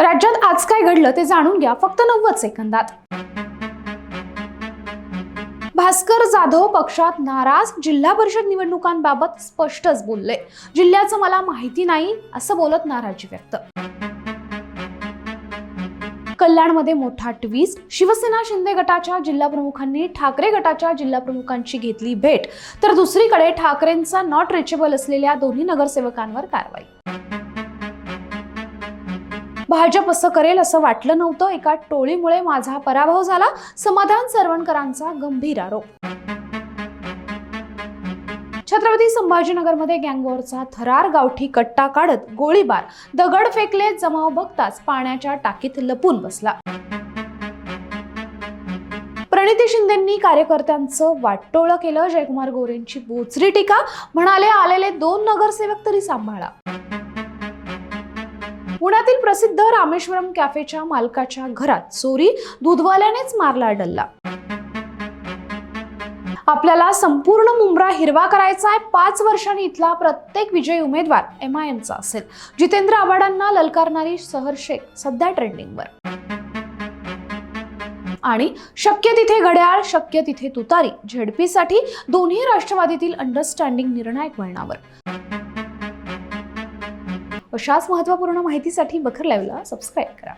राज्यात आज काय घडलं ते जाणून घ्या फक्त नव्वद सेकंदात. भास्कर जाधव पक्षात नाराज जिल्हा परिषद निवडणुकांबाबत स्पष्टच बोलले. जिल्ह्याचं मला माहिती नाही असं बोलत नाराजी व्यक्त. कल्याणमध्ये मोठा ट्विस्ट शिवसेना शिंदे गटाच्या जिल्हा प्रमुखांनी ठाकरे गटाच्या जिल्हा प्रमुखांची घेतली भेट. तर दुसरीकडे ठाकरेंचा नॉट रिचेबल असलेल्या दोन्ही नगरसेवकांवर कारवाई. भाजप असं करेल असं वाटलं नव्हतं. एका टोळीमुळे माझा पराभव झाला. समाधान सरवणकरांचा गंभीर आरोप. छत्रपती संभाजीनगरमध्ये गँगवॉरचा थरार गावठी कट्टा काढत गोळीबार. दगड फेकले जमाव बघताच पाण्याच्या टाकीत लपून बसला. प्रणिती शिंदेंनी कार्यकर्त्यांचं वाटोळं केलं. जयकुमार गोरेंची बोचरी टीका. म्हणाले आलेले दोन नगरसेवक तरी सांभाळा. पुण्यातील प्रसिद्ध रामेश्वरम कॅफेच्या मालकाच्या घरात चोरी दूधवाल्यानेच मारला डल्ला. आपल्याला संपूर्ण मुंब्रा हिरवा करायचा आहे. पाच वर्षांनी इथला प्रत्येक विजयी उमेदवार एम आय एमचा असेल. जितेंद्र आव्हाडांना ललकारणारी सहर शेख सध्या ट्रेंडिंगवर आणि शक्य तिथे घड्याळ शक्य तिथे तुतारी झेडपीसाठी दोन्ही राष्ट्रवादीतील अंडरस्टँडिंग निर्णायक वळणावर. अशाच महत्त्वपूर्ण माहितीसाठी बखर लाईव्हला सबस्क्राईब करा.